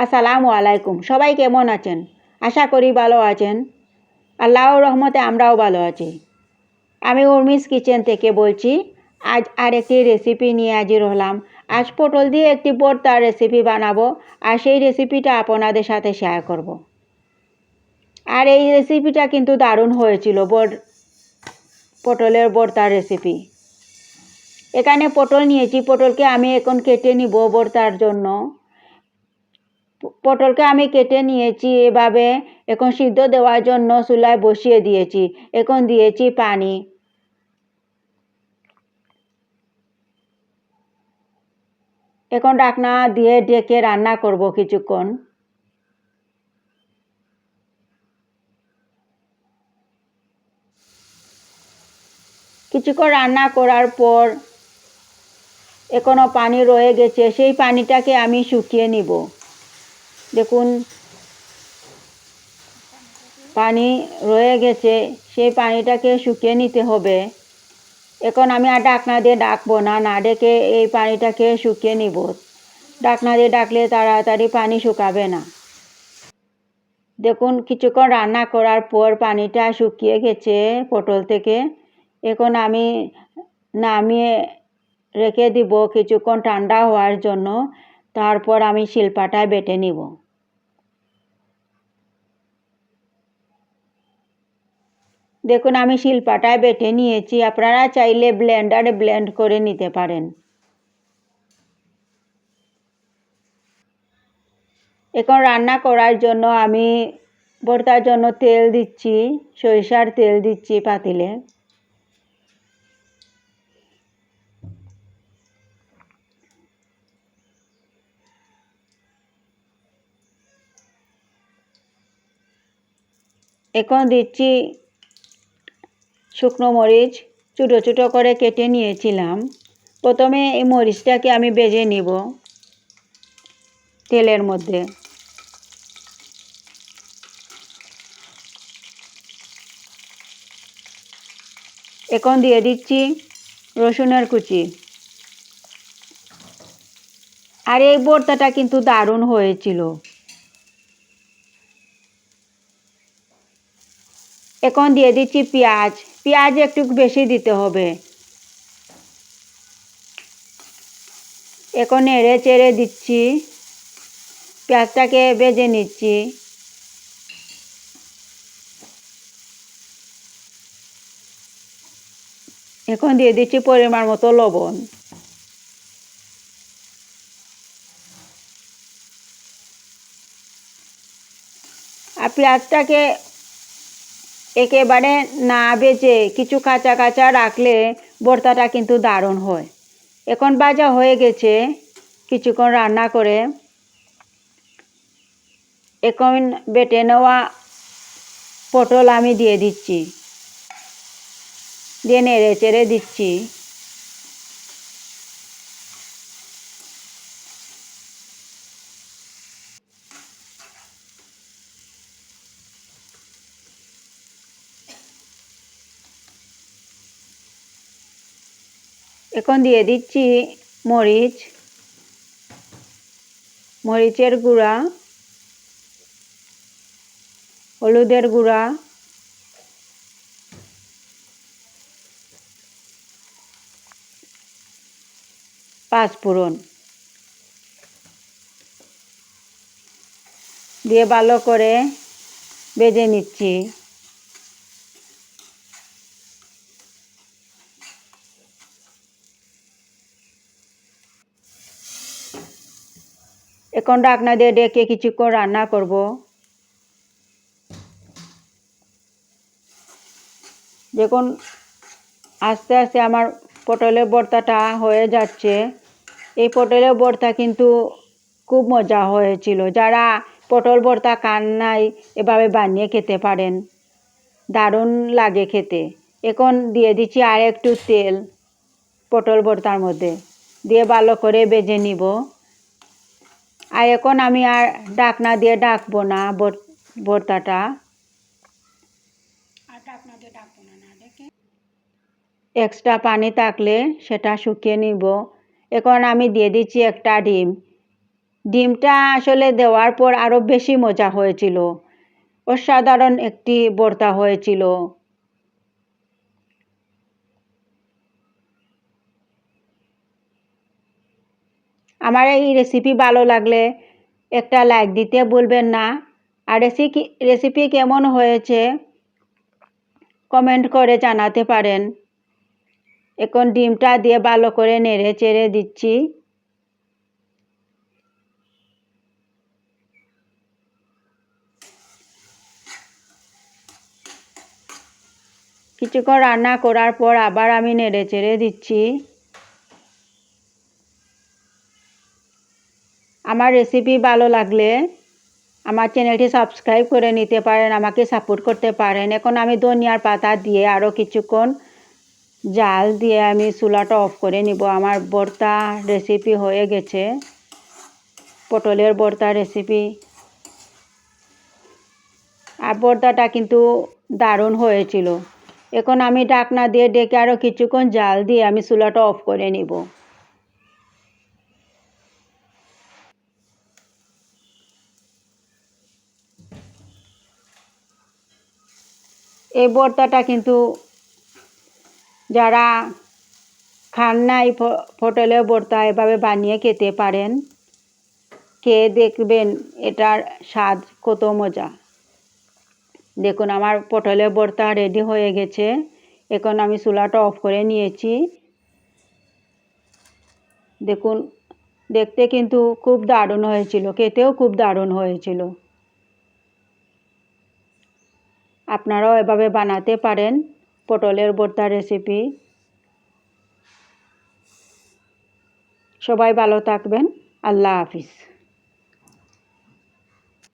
আসসালামু আলাইকুম। সবাই কেমন আছেন? আশা করি ভালো আছেন। আল্লাহর রহমতে আমরাও ভালো আছি। আমি উর্মিস কিচেন থেকে বলছি, আজ আর একটি রেসিপি নিয়ে হাজির হলাম। আজ পটল দিয়ে একটি ভর্তার রেসিপি বানাবো আর সেই রেসিপিটা আপনাদের সাথে শেয়ার করব। আর এই রেসিপিটা কিন্তু দারুণ হয়েছিল বর, পটলের ভর্তার রেসিপি এখানে পটল নিয়েছি। পটলকে আমি এখন কেটে নিব ভর্তার জন্য। পটলকে আমি কেটে নিয়েছি এভাবে। এখন সিদ্ধ দেওয়ার জন্য চুলায় বসিয়ে দিয়েছি। এখন দিয়েছি পানি। এখন ডাকনা দিয়ে ডেকে রান্না করব কিছুক্ষণ। কিছুক্ষণ রান্না করার পর এখনও পানি রয়ে গেছে, সেই পানিটাকে আমি শুকিয়ে নিব। দেখুন, পানি রয়ে গেছে, সেই পানিটাকে শুকিয়ে নিতে হবে। এখন আমি আর ডাকনা দিয়ে ডাকবো না না ডেকে এই পানিটাকে শুকিয়ে নিব। ডাকনা দিয়ে ডাকলে তাড়াতাড়ি পানি শুকাবে না। দেখুন, কিছুক্ষণ রান্না করার পর পানিটা শুকিয়ে গেছে পটল থেকে। এখন আমি নামিয়ে রেখে দিব, কিছুক্ষণ ঠান্ডা হওয়ার জন্য। তারপর আমি শিল্পাটায় বেটে নিব। দেখুন, আমি শিলপাটায় বেটে নিয়েছি। আপনারা চাইলে ব্লেন্ডারে ব্লেন্ড করে নিতে পারেন। এখন রান্না করার জন্য আমি ভর্তার জন্য তেল দিচ্ছি, সরিষার তেল দিচ্ছি পাতিলে। এখন দিচ্ছি শুকনো মরিচ ছোটো ছোটো করে কেটে নিয়েছিলাম। প্রথমে এই মরিচটাকে আমি বেজে নিব তেলের মধ্যে। এখন দিয়ে দিচ্ছি রসুনের কুচি। আর এই ভর্তাটা কিন্তু দারুণ হয়েছিল। এখন দিয়ে দিচ্ছি পেঁয়াজ। পেঁয়াজ একটু বেশি দিতে হবে। এখন নেড়ে চেড়ে দিচ্ছি। পেঁয়াজটাকে বেজে নিচ্ছি। এখন দিয়ে দিচ্ছি পরিমাণ মতো লবণ। আর পেঁয়াজটাকে একেবারে না বেজে কিছু কাঁচা কাঁচা রাখলে ভর্তাটা কিন্তু দারুণ হয়। এখন বাজা হয়ে গেছে। কিছুক্ষণ রান্না করে এখন বেটে নেওয়া পটল আমি দিয়ে দিচ্ছি। দিয়ে নেড়ে চেড়ে দিচ্ছি। এখন দিয়ে দিচ্ছি মরিচ মরিচের গুঁড়া হলুদের গুঁড়া পাঁচফোড়ন দিয়ে ভালো করে বেজে নিচ্ছি। এখন ডাকনা দিয়ে ডেকে কিছুক্ষণ রান্না করব। দেখুন, আস্তে আস্তে আমার পটলের ভর্তাটা হয়ে যাচ্ছে। এই পটলের ভর্তা কিন্তু খুব মজা হয়েছিল। যারা পটল ভর্তা খান নাই, এভাবে বানিয়ে খেতে পারেন। দারুণ লাগে খেতে। এখন দিয়ে দিচ্ছি আর একটু তেল পটল ভর্তার মধ্যে। দিয়ে ভালো করে বেজে নিব। আর এখন আমি আর ডাকনা দিয়ে ডাকবো না ভর্তাটা এক্সট্রা পানি থাকলে সেটা শুকিয়ে নিব। এখন আমি দিয়ে দিচ্ছি একটা ডিম। ডিমটা আসলে দেওয়ার পর আরও বেশি মজা হয়েছিল। অসাধারণ একটি ভর্তা হয়েছিল। আমার এই রেসিপি ভালো লাগলে একটা লাইক দিতে ভুলবেন না। আর রেসিপি রেসিপি কেমন হয়েছে কমেন্ট করে জানাতে পারেন। এখন ডিমটা দিয়ে ভালো করে নেড়ে চেড়ে দিচ্ছি। কিছুক্ষণ রান্না করার পর আবার আমি নেড়ে চেড়ে দিচ্ছি। আমার রেসিপি ভালো লাগলে আমার চ্যানেলটি সাবস্ক্রাইব করে নিতে পারেন, আমাকে সাপোর্ট করতে পারেন। এখন আমি ধনিয়ার পাতা দিয়ে আরও কিছুক্ষণ জাল দিয়ে আমি চুলাটা অফ করে নিব। আমার ভর্তা রেসিপি হয়ে গেছে। পটলের ভর্তা রেসিপি আর ভর্তাটা কিন্তু দারুণ হয়েছিল। এখন আমি ঢাকনা দিয়ে ডেকে আরও কিছুক্ষণ জাল দিয়ে আমি চুলাটা অফ করে নিব। এই ভর্তাটা কিন্তু যারা খান নাই পটলের ভর্তা এভাবে বানিয়ে খেতে পারেন খেয়ে দেখবেন এটার স্বাদ কত মজা। দেখুন, আমার পটলের ভর্তা রেডি হয়ে গেছে। এখন আমি চুলাটা অফ করে নিয়েছি। দেখুন, দেখতে কিন্তু খুব দারুণ হয়েছিল, খেতেও খুব দারুণ হয়েছিল। আপনারাও এভাবে বানাতে পারেন পটলের ভর্তা রেসিপি সবাই ভালো থাকবেন। আল্লাহ হাফিজ।